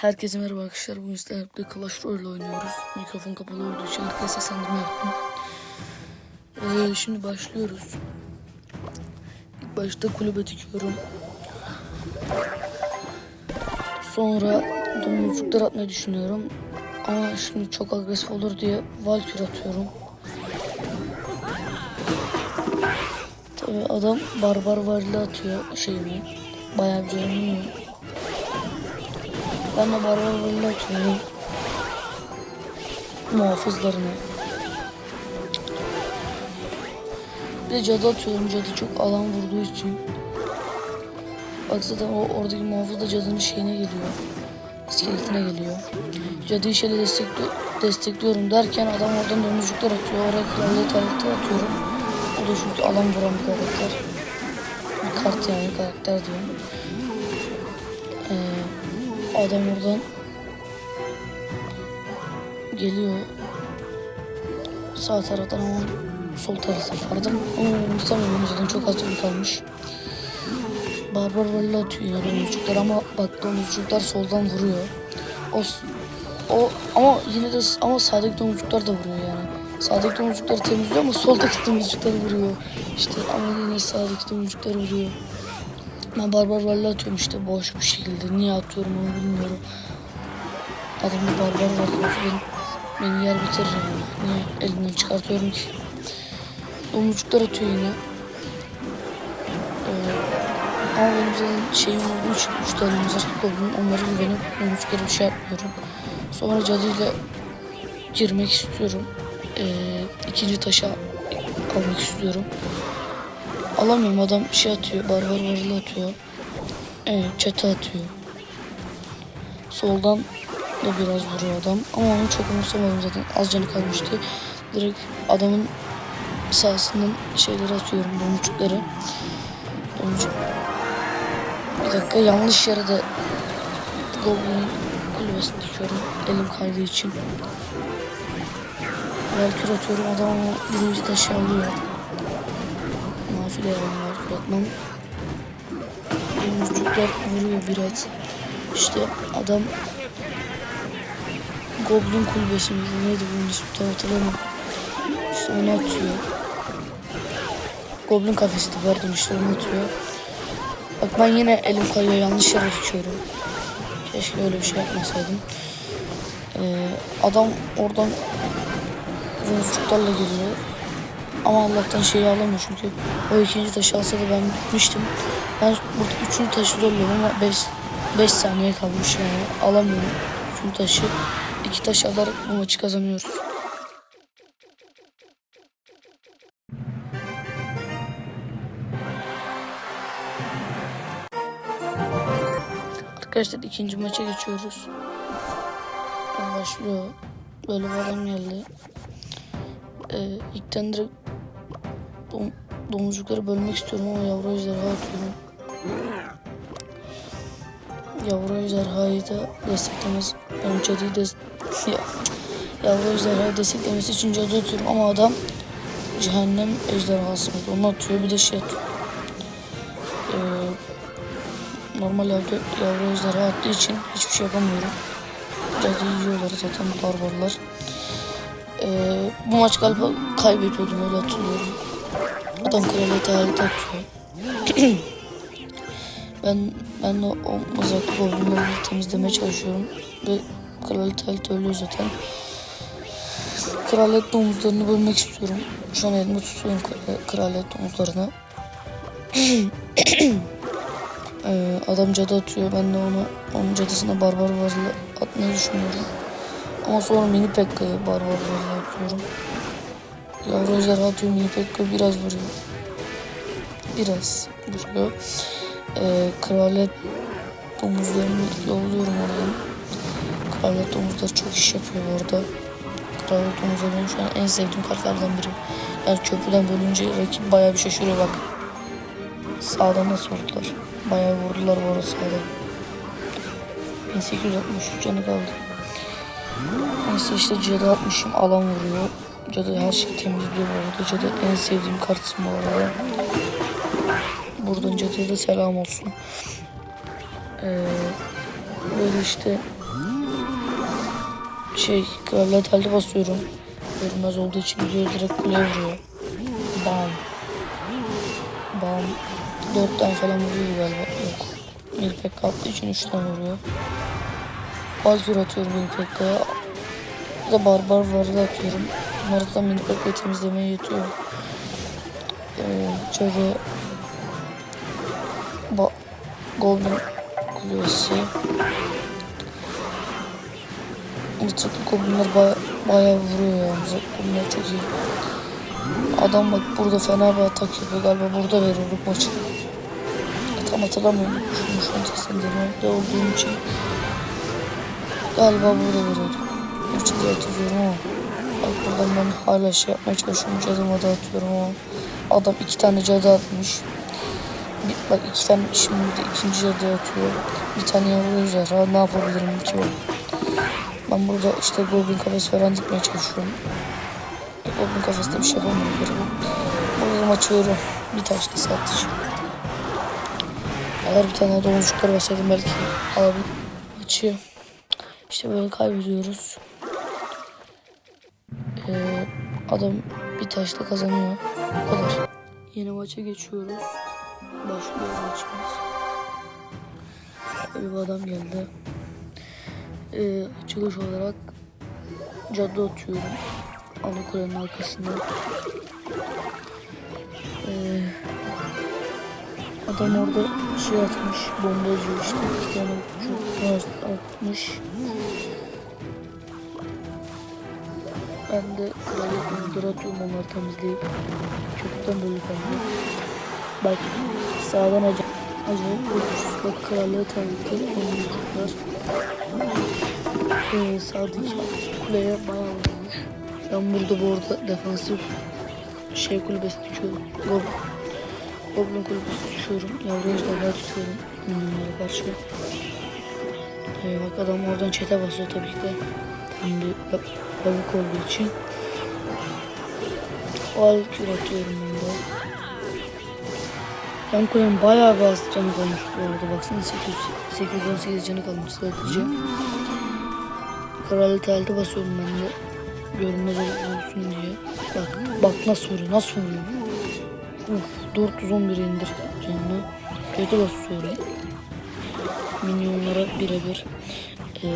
Herkese merhaba arkadaşlar. Bugün sizlerle Clash Royale oynuyoruz. Mikrofon kapalı olduğu için arkaya seslendirme yaptım. Ee, şimdi başlıyoruz. İlk başta kulübe dikiyorum. Sonra domuzcuklar atmayı düşünüyorum. Ama şimdi çok agresif olur diye Valkyrie atıyorum. Tabii adam barbar varili atıyor şeyini. Bayağı bir. Ben de barbar varili atıyorum. Muhafızlarına. Bir de cadı atıyorum. Cadı çok alan vurduğu için. Bak zaten o oradaki muhafız da cadının şeyine geliyor. İskeletine geliyor. Cadıyı şöyle destekli destekliyorum derken adam oradan dönücükler atıyor. Oraya kraliyet hareketi atıyorum. O da çünkü alan vuran bir karakter. Bir kart yani karakter diyorum. Adam oradan geliyor. Sağ taraftan ama sol taraftan pardon. Ama umursamıyorum zaten çok az canı kalmış. Barbar valle atıyor domuzcuklar ama bak domuzcuklar soldan vuruyor. O, o ama yine de ama sağdaki domuzcuklar da vuruyor yani. Sağdaki domuzcukları temizliyor ama soldaki domuzcukları vuruyor. İşte ama yine sağdaki domuzcukları vuruyor. Ben barbar valle atıyorum işte boş bir şekilde. Niye atıyorum onu bilmiyorum. Adamda barbar valle benim, beni yer bitirir. Niye elimden çıkartıyorum ki? Domuzcuklar atıyor yine. Ee, ama benim zaten şeyim olduğu için 3 tane mızraklık oldum. Onları güvenip domuzcuklara bir şey yapmıyorum. Sonra cadıyla girmek istiyorum. Ee, ikinci taşa almak istiyorum. Alamıyorum adam şey atıyor. Barbar varlı atıyor. Evet çete atıyor. Soldan da biraz vuruyor adam. Ama onu çok umursamadım zaten. Az canı kalmıştı. Direkt adamın sahasından şeyleri atıyorum. Domuzcukları. Domuzcuk. Bir dakika yanlış yere de Goblin kulübesini dikiyorum. Elim kaydığı için. Valkür atıyorum. Adam ama birinci taşı alıyor. Valkür atmam. Domuzcuklar vuruyor biraz. İşte adam Goblin kulübesi miydi? Neydi bunun ismi? Tam hatırlamıyorum. İşte onu atıyor. Goblin kafesi de pardon işte onu atıyor. Bak ben yine elim kayıyor yanlış yere dikiyorum. Keşke öyle bir şey yapmasaydım. Ee, adam oradan runsuzluklarla geliyor. Ama Allah'tan şeyi alamıyor çünkü o ikinci taşı alsa da ben bitmiştim. Ben burada üçüncü taşı zorluyorum ama 5 5 saniye kalmış yani alamıyorum. Üçüncü taşı iki taş alarak bu maçı kazanıyoruz. Arkadaşlar ikinci maça geçiyoruz. Başlıyor. Böyle bir adam geldi. Ee, ilkten direkt dom, domuzcukları bölmek istiyorum ama yavru ejderha atıyorum. Yavru ejderhayı da desteklemez. Ben cadıyı des ya, yavru ejderhayı desteklemesi için cadı atıyorum ama adam cehennem ejderhası mıydı? Onu atıyor bir de şey atıyor. Ee, normal yavru, yavru ejderha attığı için hiçbir şey yapamıyorum. Cadıyı yiyorlar zaten barbarlar. Ee, bu maç galiba kaybediyordum öyle hatırlıyorum. Adam kraliyete harita atıyor. ben ben de o mızraklı goblinleri temizlemeye çalışıyorum. Ve kraliyet harita ölüyor zaten. Kraliyet domuzlarını bölmek istiyorum. Şu an elime tutuyorum kral- kraliyet domuzlarını. Ee, adam cadı atıyor. Ben de ona onun cadısına barbar varlı atmayı düşünüyorum. Ama sonra mini pekka'ya barbar varlı atıyorum. Yavru ejderha atıyor mini pekka biraz vuruyor. Biraz vuruyor. Ee, kraliyet domuzlarını yolluyorum oradan. Kraliyet domuzları çok iş yapıyor bu arada. Kraliyet domuzları benim şu an en sevdiğim kartlardan biri. Yani köprüden bölünce rakip bayağı bir şaşırıyor bak. Sağdan nasıl vurdular? Bayağı vurdular bu arada sağdan. 1863 canı kaldı. Neyse işte cadı atmışım alan vuruyor. Cadı her şeyi temizliyor bu arada. Cadı en sevdiğim kartım bu arada. Buradan cadıya da selam olsun. Ee, böyle işte şey kraliyet halde basıyorum. Görünmez olduğu için gidiyor direkt kuleye vuruyor. Bam. Bam. Dört tane falan vuruyor galiba. Yok. Milpek kalktığı için üç tane vuruyor. Azur atıyorum Milpek'te. Bir de barbar varı atıyorum. Bunları da Milpek'le temizlemeye yetiyor. Ee, cadı ba Golden Kulesi. Mızıklı Goblinler baya, bayağı vuruyor ya. Goblinler çok iyi. Adam bak burada fena bir atak yapıyor galiba burada veriyorduk maçı. Tam hatırlamıyorum. Şu an seslendirmekte olduğum için. Galiba burada veriyorduk. Üç diye atıyorum ama. Bak ben hala şey yapmaya çalışıyorum. Cadıma da atıyorum ama. Adam iki tane cadı atmış. Bir, bak iki tane şimdi de ikinci cadı atıyor. Bir tane yavru. Ne yapabilirim ki ben? Ben burada işte Goblin kafesi falan dikmeye çalışıyorum. Goblin kafesinde bir şey yapamıyorum. Buradan açıyorum. Bir taşlı satış. Eğer bir tane domuzcuklar basaydım belki alabilir. Açıyor. İşte böyle kaybediyoruz. Ee, adam bir taşla kazanıyor. Bu kadar. Yeni maça geçiyoruz. Başlıyor maçımız. Böyle bir adam geldi. Ee, açılış olarak cadı atıyorum. Ana kulenin arkasında. Ee, adam orada şey atmış. Bombacı işte. iki tane atmış. Ben de kraliyet atıyorum onları temizleyip. Kökten böyle temizleyip. Bak sağdan acayip acayip görüşürüz. Bak kraliyet hareket domuzcuklar. Ee, sağdaki kuleye bayağı vurmuş. Ben burada bu arada defansif şey kulübesi dikiyorum. Gob Goblin kulübesi dikiyorum. Yavru ejderha dikiyorum. Bunlara karşı. Ee, bak adam oradan çete basıyor tabii ki de. Şimdi lavuk olduğu için. O alıp atıyorum ben de. Kulenin bayağı bir az canı kalmış bu arada. Baksana 800, 818 canı kalmış sadece. Kraliyet elde basıyorum ben de. Görünmez ol- olsun diye. Bak, bak nasıl vuruyor, nasıl vuruyor. Uf, 411 indir canını. Kötü basıyorum. Minyonlara birebir. Ee,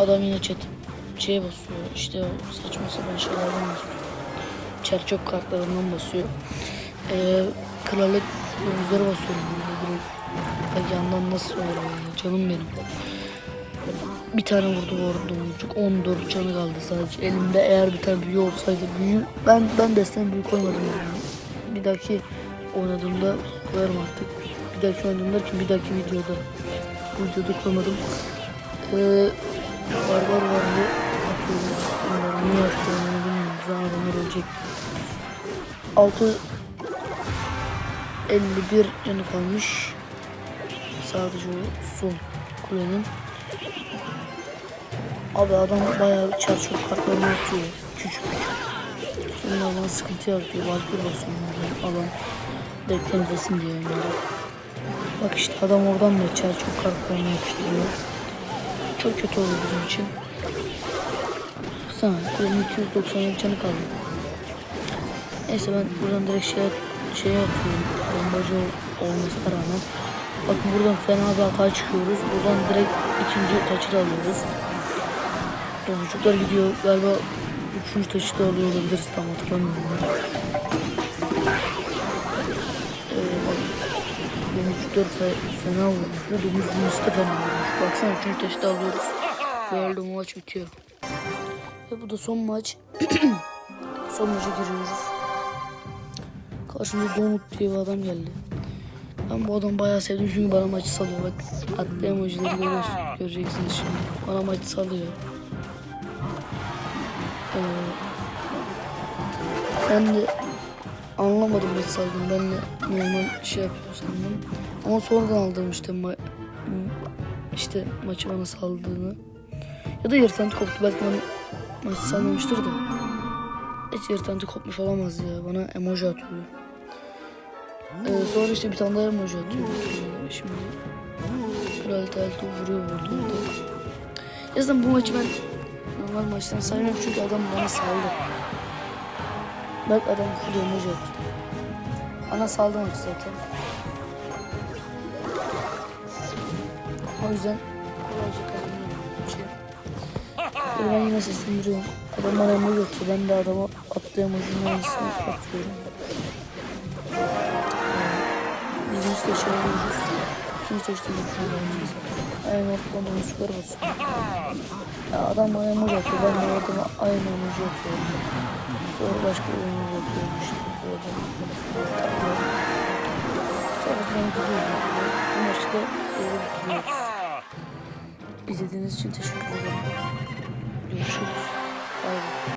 adam yine chat şeye basıyor. İşte o saçma sapan şeylerden basıyor. Çerçöp kartlarından basıyor. Ee, kraliyet domuzları basıyorum. Bak yandan nasıl oluyor ya. Canım benim. Bir tane vurdu bu arada domuzcuk. 14 canı kaldı sadece. Elimde eğer bir tane büyü olsaydı büyü. Ben ben destem büyü koymadım yani. Bir dahaki oynadığımda koyarım artık. Bir dahaki oynadığımda ki bir dahaki videoda. Bu videoda koymadım. Ee, barbar vardı. Atıyorum. Atıyorum onu bilmiyorum. Zaten ölecek. 6 51 canı kalmış. Sadece o son kulenin. Abi adam bayağı çarçur kartlarını atıyor. Küçük küçük. Şimdi bana sıkıntı yaratıyor. Valkyrie basıyor. Adam direkt temizlesin diye onları. Bak işte adam oradan da çarçur kartlarını yapıştırıyor. Çok kötü oldu bizim için. Sana kulenin 297 canı kaldı. Neyse ben buradan direkt şey, şeye atıyorum. Bombacı ol- olmasına rağmen. Bakın buradan fena bir hata çıkıyoruz. Buradan direkt ikinci taçı da alıyoruz. Domuzcuklar gidiyor. Galiba üçüncü taşı da alıyor olabiliriz. Tam hatırlamıyorum ben. Ee, bak, domuzcuklar fe- fena vurmuş. Ve domuz da fena vurmuş. Baksana üçüncü taşı da alıyoruz. Böyle maç bitiyor. Ve bu da son maç. son maça giriyoruz. Karşımda Donut diye bir adam geldi. Ben bu adamı bayağı sevdim çünkü bana maçı salıyor. Bak atlı emojileri göreceksiniz şimdi. Bana maçı salıyor. Ee, ben de anlamadım maçı saldığını. Ben de normal şey yapıyor sandım. Ama sonradan aldım işte ma işte maçı bana saldığını. Ya da yırtantı koptu. Belki bana maçı salmamıştır da. Hiç yırtantı kopmuş olamaz ya. Bana emoji atıyor. Ee, sonra işte bir tane daha emoji atıyor. Şimdi Kral Telto vuruyor vurduğunda. Ya zaten bu maçı ben normal maçtan saymıyorum çünkü adam bana saldı. Bak adam full emoji atıyor. Bana saldı maçı zaten. O yüzden kolayca kazanıyorum maçı. Böyle ben yine seslendiriyorum. Adam emoji atıyor. Ben de adama attığı emojinin aynısını atıyorum. Bizim işte şey olmuş. Şimdi seçtim bu şunu alacağız. Aynı ortadan oyuncuları basıyor. Ya adam bana emoji atıyor. Ben de adama aynı emoji atıyorum. Sonra başka bir emoji atıyorum işte. Böyle. Sonra sonra gidiyorum. Bu maçta böyle bitiriyoruz. İzlediğiniz için teşekkür ederim. Görüşürüz. Bay bay.